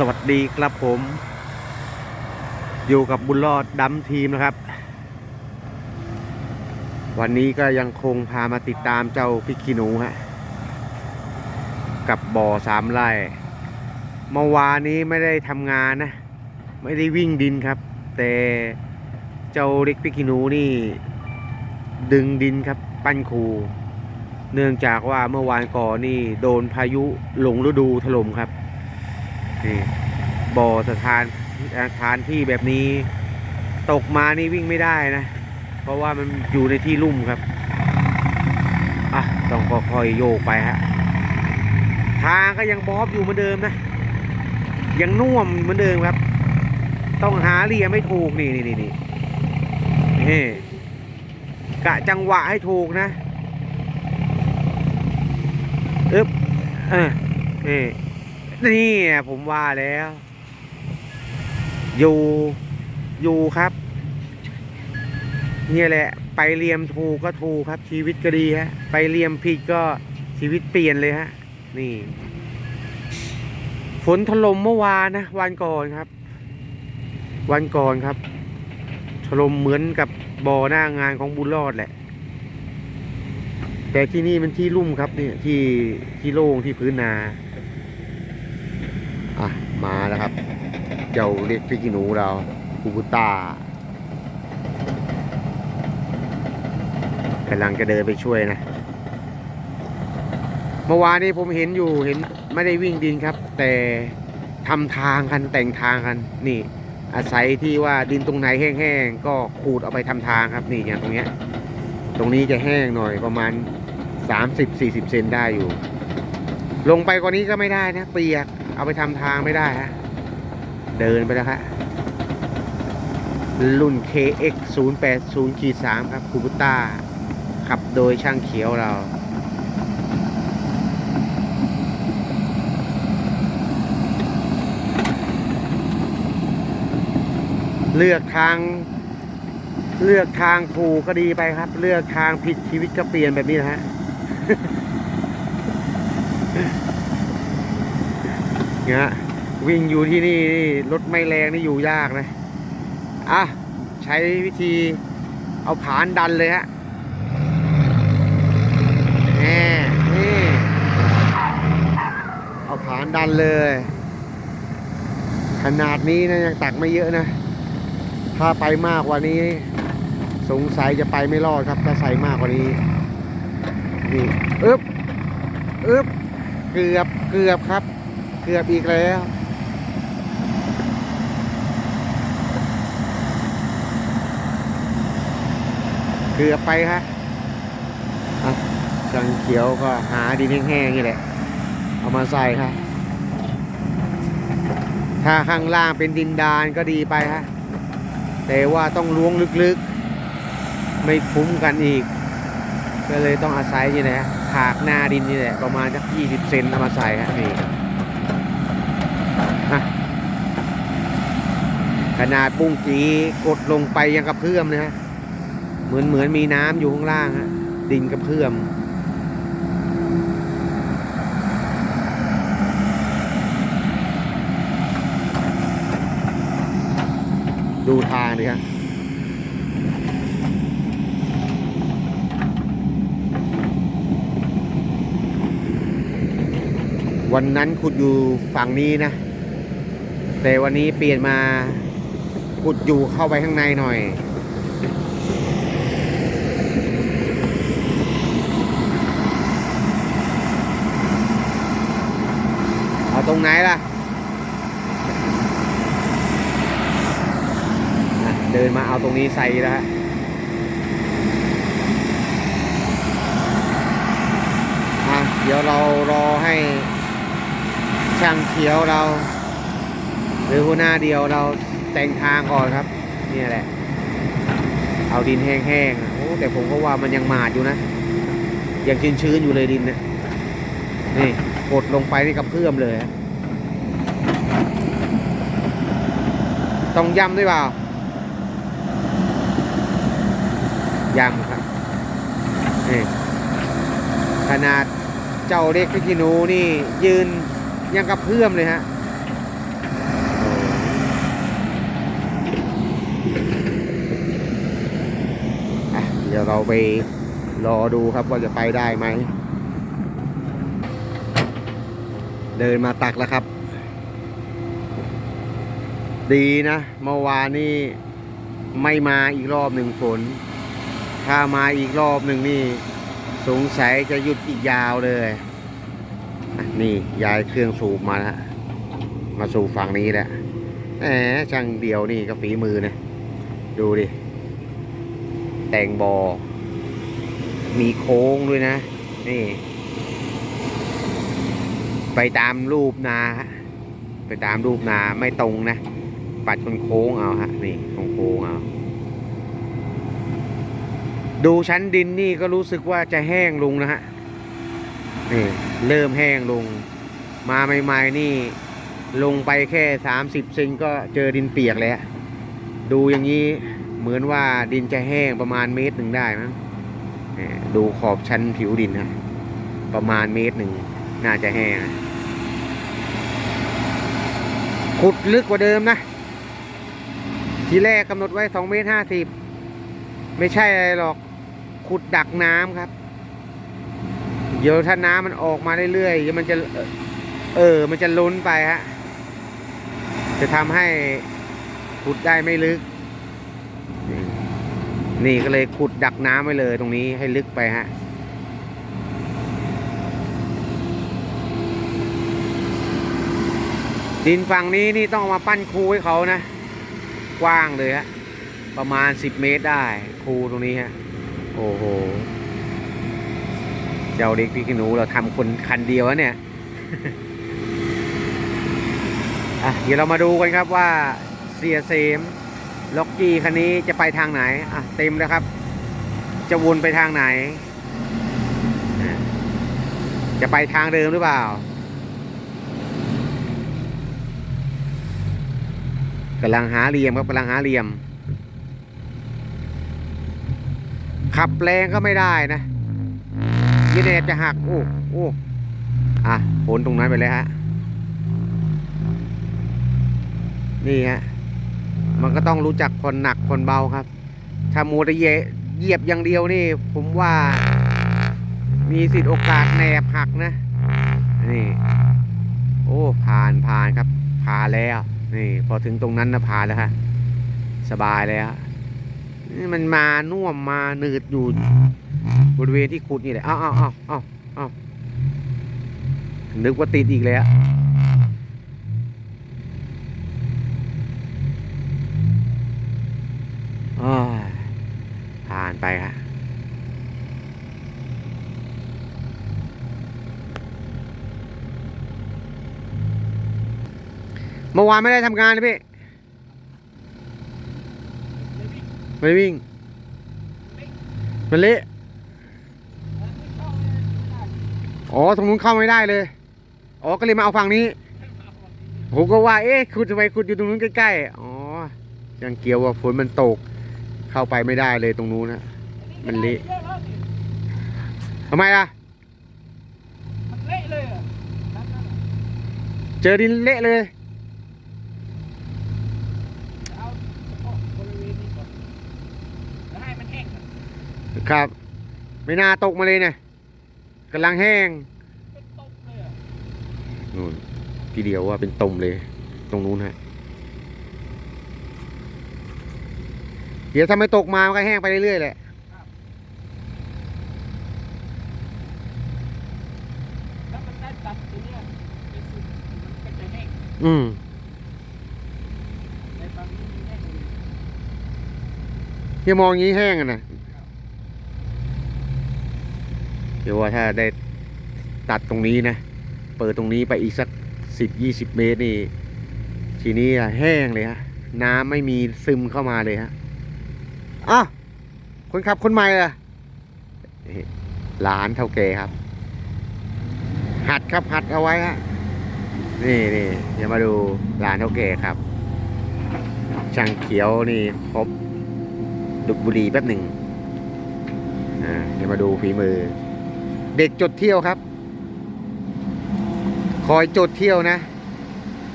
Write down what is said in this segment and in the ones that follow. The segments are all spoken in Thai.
สวัสดีครับผม อยู่กับบุญรอดดัมทีมนะครับ วันนี้ก็ยังคงพามาติดตามเจ้าพิกขี้หนูฮะกับบ่อสามไร่เมื่อวานนี้ไม่ได้ทำงานนะ ไม่ได้วิ่งดินครับ แต่เจ้าเล็กพิกขี้หนูนี่ ดึงดินครับ ปั้นคูเนื่องจากว่าเมื่อวานก่อนนี่โดนพายุหลงฤดูถล่มครับ นี่บ่อสถานอาคารที่แบบนี้ ตกมานี่วิ่งไม่ได้นะ เพราะว่ามันอยู่ในที่ลุ่มครับอะต้องค่อยๆโยกไปฮะทางก็ยังบอบอยู่เหมือนเดิมนะ ยังน่วมเหมือนเดิมครับ ต้องหาเรียไม่ถูกนี่นี่นี่นี่นี่กะจังหวะให้ถูกนะอึ๊บเออนี่ นี่ผมว่าแล้ว อยู่อยู่ครับ เนี่ยแหละ ไปเรียมถูกก็ถูกครับ ชีวิตก็ดีฮะ ไปเรียมผิดก็ชีวิตเปลี่ยนเลยฮะ นี่ ฝนถล่มเมื่อวานนะวันก่อนครับ วันก่อนครับถล่มเหมือนกับบ่อหน้างานของบุญรอดแหละ แต่ที่นี่มันที่ลุ่มครับเนี่ยที่ที่โล่งที่พื้นนา มาแล้วครับ เจ้าเล็กพริกหนูเราคูบุต้ากำลังจะเดินไปช่วยนะ เมื่อวานนี้ผมเห็นอยู่เห็นไม่ได้วิ่งดินครับ แต่ทำทางกันแต่งทางกันนี่ อาศัยที่ว่าดินตรงไหนแห้งๆก็ขูดเอาไปทำทางครับนี่อย่างตรงเนี้ยตรงนี้จะแห้งหน่อยประมาณ 30-40 เซนได้อยู่ ลงไปกว่านี้ก็ไม่ได้นะเปียก เอาไปทำทางไม่ได้ฮะ เดินไปแล้วครับรุ่น KX080K3 ครับคูบุต้า ขับโดยช่างเขียวเรา เลือกทาง เลือกทางถูกก็ดีไปครับ เลือกทางผิดชีวิตก็เปลี่ยนแบบนี้นะฮะ นี่ยวิ่งอยู่ที่นี่รถไม่แรงนี่อยู่ยากนะอะใช้วิธีเอาผานดันเลยฮะแน่นี่เอาผานดันเลย ขนาดนี้นะยังตักไม่เยอะนะ ถ้าไปมากกว่านี้ สงสัยจะไปไม่รอดครับถ้าใส่มากกว่านี้นี่อึ๊บอึ๊บเกือบเกือบครับ เกือบอีกแล้ว เกือบไปครับอะจังเขียวก็หาดินแห้งๆนี่แหละ เอามาใส่ครับถ้าข้างล่างเป็นดินดานก็ดีไปฮะ แต่ว่าต้องล้วงลึกๆ ไม่คุ้มกันอีก ก็เลยต้องอาศัยนี่แหละถากหน้าดินนี่แหละ ประมาณสักยี่สิบเซนเอามาใส่ฮะนี่ฮะ ขนาดปุ้งจีกดลงไปยังกระเพื่อมเลยฮะเหมือนเหมือนมีน้ำอยู่ข้างล่างฮะดินกระเพื่อมดูทางดิฮะวันนั้นขุดอยู่ฝั่งนี้นะ แต่วันนี้เปลี่ยนมา ขุดอยู่เข้าไปข้างในหน่อยเอาตรงไหนล่ะ เดินมาเอาตรงนี้ใส่แล้วฮะอะเดี๋ยวเรารอให้ช่างเขียวเรา หรือหัวหน้าเดียวเรา แต่งทางก่อนครับนี่แหละ เอาดินแห้งๆโอ้แต่ผมก็ว่ามันยังหมาดอยู่นะ ยังชื้นๆอยู่เลยดินนี่ยนี่กดลงไปนี่กับเพื่อมเลย ต้องย้ำด้วยเปล่าย้ำครับนี่ขนาดเจ้าเล็กพิกินูนี่ยืนยังกับเพื่อมเลยฮะ ดี๋ยวเราไปรอดูครับว่าจะไปได้ไหม เดินมาตักแล้วครับ ดีนะเมื่อวานนี่ไม่มาอีกรอบหนึ่งฝน ถ้ามาอีกรอบหนึ่งนี่ สงสัยจะหยุดอีกยาวเลย นี่ย้ายเครื่องสูบมาแล้วมาสู่ฝั่งนี้แหละแหมช่างเดียวนี่ก็ฝีมือนะ ดูดิ แต่งบอ มีโค้งด้วยนะ นี่ ไปตามรูปนา ไปตามรูปนาไม่ตรงนะ ปัดคนโค้งเอาฮะ นี่โค้งเอา ดูชั้นดินนี่ก็รู้สึกว่าจะแห้งลงนะฮะ นี่ เริ่มแห้งลง มาใหม่ๆนี่ ลงไปแค่สามสิบเซนก็เจอดินเปียกเลยฮะดูอย่างนี้ เหมือนว่าดินจะแห้งประมาณเมตรหนึ่งได้มั้งดูขอบชั้นผิวดินฮะประมาณเมตรหนึ่งน่าจะแห้งขุดลึกกว่าเดิมนะ ทีแรกกำหนดไว้สองเมตรห้าสิบไม่ใช่อะไรหรอกขุดดักน้ำครับ เดี๋ยวถ้าน้ำมันออกมาเรื่อยๆมันจะ เออ มันจะล้นไปฮะจะทำให้ขุดได้ไม่ลึก นี่ก็เลยขุดดักน้ำไว้เลยตรงนี้ให้ลึกไปฮะดินฝั่งนี้นี่ต้องมาปั้นคูให้เขานะ กว้างเลยฮะประมาณสิบเมตรได้คูตรงนี้ฮะโอ้โหเจ้าเด็กพี่ขนูเราทำคนคันเดียวเนี่ยอะเดี๋ยวเรามาดูกันครับว่าเสียเสม ล็อกกี้คันนี้จะไปทางไหน อะ เต็มแล้วครับ จะวนไปทางไหน จะไปทางเดิมหรือเปล่ากำลังหาเหลี่ยมครับกำลังหาเหลี่ยม ขับแรงก็ไม่ได้นะยีเนตจะหัก โอ้โอ้อะผลตรงนั้นไปเลยฮะ นี่ฮะ มันก็ต้องรู้จักคนหนักคนเบาครับ ถ้ามูตะเยเหยียบอย่างเดียวนี่ ผมว่า มีสิทธิ์โอกาสแหนบหักนะ นี่ โอ้ผ่านผ่านครับผ่านแล้ว นี่ พอถึงตรงนั้นนะผ่านแล้วฮะสบายแล้วนี่มันมาน่วมมาหนืดอยู่บริเวณที่ขุดนี่แหละ อ้าเอ้าเอ้าเอ้าเอ้านึกว่าติดอีกแล้ว อ้าย ผ่านไปฮะเมื่อวานไม่ได้ทำงานเลยพี่ ไม่ได้วิ่ง มันเละอ๋อตรงนู้นเข้าไม่ได้เลย อ๋อ ก็เลยมาเอาฝั่งนี้ ผมก็ว่า เอ๊ะขุดทำไมขุดอยู่ตรงนู้นใกล้ๆ อ๋อ ยังเกี่ยวว่าฝนมันตก เข้าไปไม่ได้เลยตรงนู้นนะมันเละทำไมล่ะมันเละเลยอะนั่นน่ะเจอดินเละเลยเอาเฉพาะบริเวณนี้ก่อนแล้วให้มันแห้งก่อนครับ ไม่น่าตกมาเลยเนี่ยกำลังแห้งเป็นตกเลยอะนู่นทีเดียวว่าเป็นตมเลย ตรงนู้นฮะ เดี๋ยวถ้าไม่ตกมามันก็แห้งไปเรื่อยๆแหละถ้ามันได้ตัดตัวเนี้ยเป็นสุดมันก็จะแห้งอืมในบางนี้มันแห้งอยู่ที่มองอย่างนี้แห้งอะนะเดี๋ยวว่าถ้าได้ตัดตรงนี้นะ เปิดตรงนี้ไปอีกสักสิบยี่สิบเมตรนี่ ทีนี้อะแห้งเลยฮะ น้ำไม่มีซึมเข้ามาเลยฮะ อ้าวคนขับคนใหม่ล่ะนี่หลานเท่าแก่ครับ หัดครับหัดเอาไว้ฮะนี่นี่เดี๋ยวมาดูหลานเท่าแก่ครับ ช่างเขียวนี่ครบดุบบุรีแป๊บหนึ่งอ่าเดี๋ยวมาดูฝีมือ เด็กจดเที่ยวครับ คอยจดเที่ยวนะ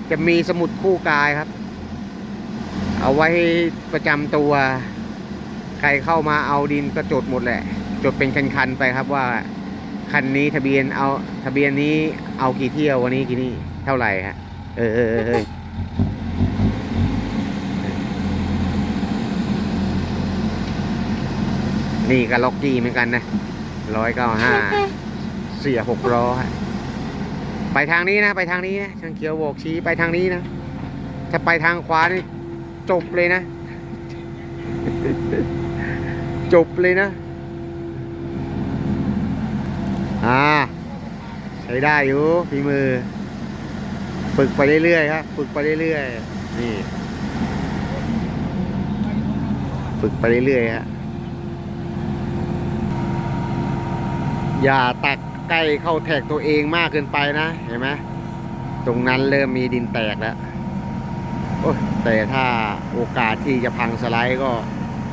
จะมีสมุดคู่กายครับ เอาไว้ประจำตัว ใครเข้ามาเอาดินก็จดหมดแหละ จดเป็นคันๆไปครับว่า คันนี้ทะเบียนเอาทะเบียนนี้เอากี่เที่ยววันนี้กี่นี่เท่าไหร่ฮะเออเออเออเออนี่ก็ล็อกกี้เหมือนกันนะร้อยเก้าห้าเสียหกล้อไปทางนี้นะ ไปทางนี้นะช่างเขียวโบกชี้ไปทางนี้นะถ้าไปทางขวานี่จบเลยนะ จบเลยนะ อ่า ใช้ได้อยู่ฝีมือ ฝึกไปเรื่อยๆครับ ฝึกไปเรื่อยๆ นี่ ฝึกไปเรื่อยๆฮะอย่าตักใกล้เข้าแท็กตัวเองมากเกินไปนะ เห็นไหมตรงนั้นเริ่มมีดินแตกแล้วโอ้ยแต่ถ้าโอกาสที่จะพังสไลด์ก็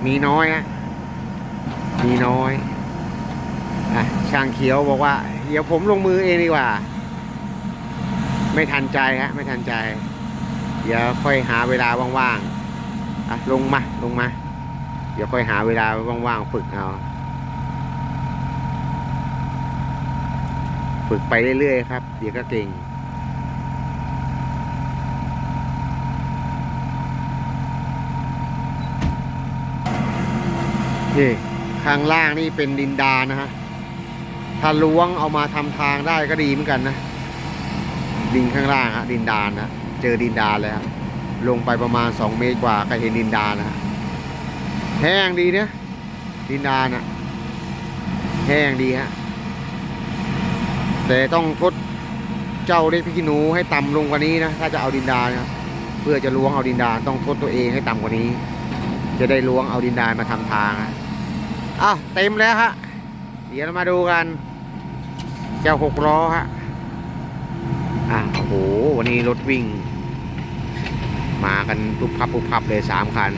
มีน้อยฮะ มีน้อยอะช่างเขียวบอกว่า เดี๋ยวผมลงมือเองดีกว่า ไม่ทันใจฮะ ไม่ทันใจ เดี๋ยวค่อยหาเวลาว่างๆอะลงมาลงมา เดี๋ยวค่อยหาเวลาว่างๆฝึกเอาฝึกไปเรื่อยๆครับ เดี๋ยวก็เก่ง นี่ ข้างล่างนี่เป็นดินดานะฮะ ถ้าล้วงเอามาทำทางได้ก็ดีเหมือนกันนะ ดินข้างล่างฮะดินดานนะเจอดินดานเลยครับลงไปประมาณสองเมตรกว่าก็เห็นดินดานนะแห้งดีเนี่ยดินดานอะแห้งดีฮะแต่ต้องทดเจ้าเล็กพิกินูให้ต่ำลงกว่านี้นะถ้าจะเอาดินดานนะเพื่อจะล้วงเอาดินดานต้องทดตัวเองให้ต่ำกว่านี้ จะได้ล้วงเอาดินดานมาทำทางนะ อ้าวเต็มแล้วฮะ เดี๋ยวเรามาดูกัน เจ้าหกล้อฮะ อะโอ้โห วันนี้รถวิ่ง มากันปุบพับปุบพับเลยสามคัน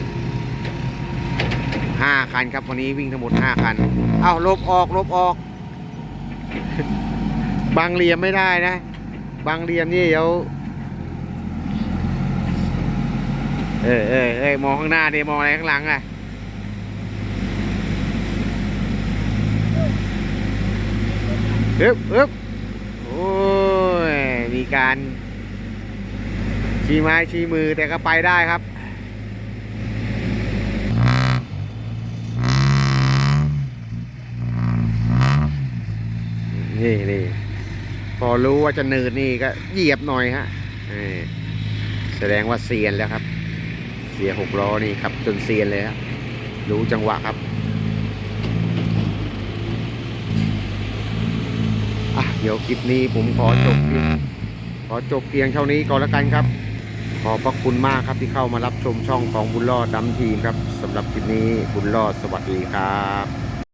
ห้าคันครับวันนี้วิ่งทั้งหมดห้าคันเอ้าลบออกลบออก บางเหลี่ยมไม่ได้นะ บางเหลี่ยมนี่เดี๋ยวเออเออเออมองข้างหน้าดิมองอะไรข้างหลังอะ อึบอึบโอ้ย มีการชี้ไม้ชี้มือแต่ก็ไปได้ครับนี่นี่พอรู้ว่าจะเนินนี่ก็เหยียบหน่อยฮะแสดงว่าเซียนแล้วครับ เสียหกล้อนี่ครับ จนเซียนเลยครับรู้จังหวะครับ อะ เดี๋ยวคลิปนี้ผมขอจบคลิปขอจบเพียงเท่านี้ก่อนแล้วกันครับ ขอบพระคุณมากครับที่เข้ามารับชมช่องของบุญรอดดำทีมครับสำหรับคลิปนี้บุญรอดสวัสดีครับ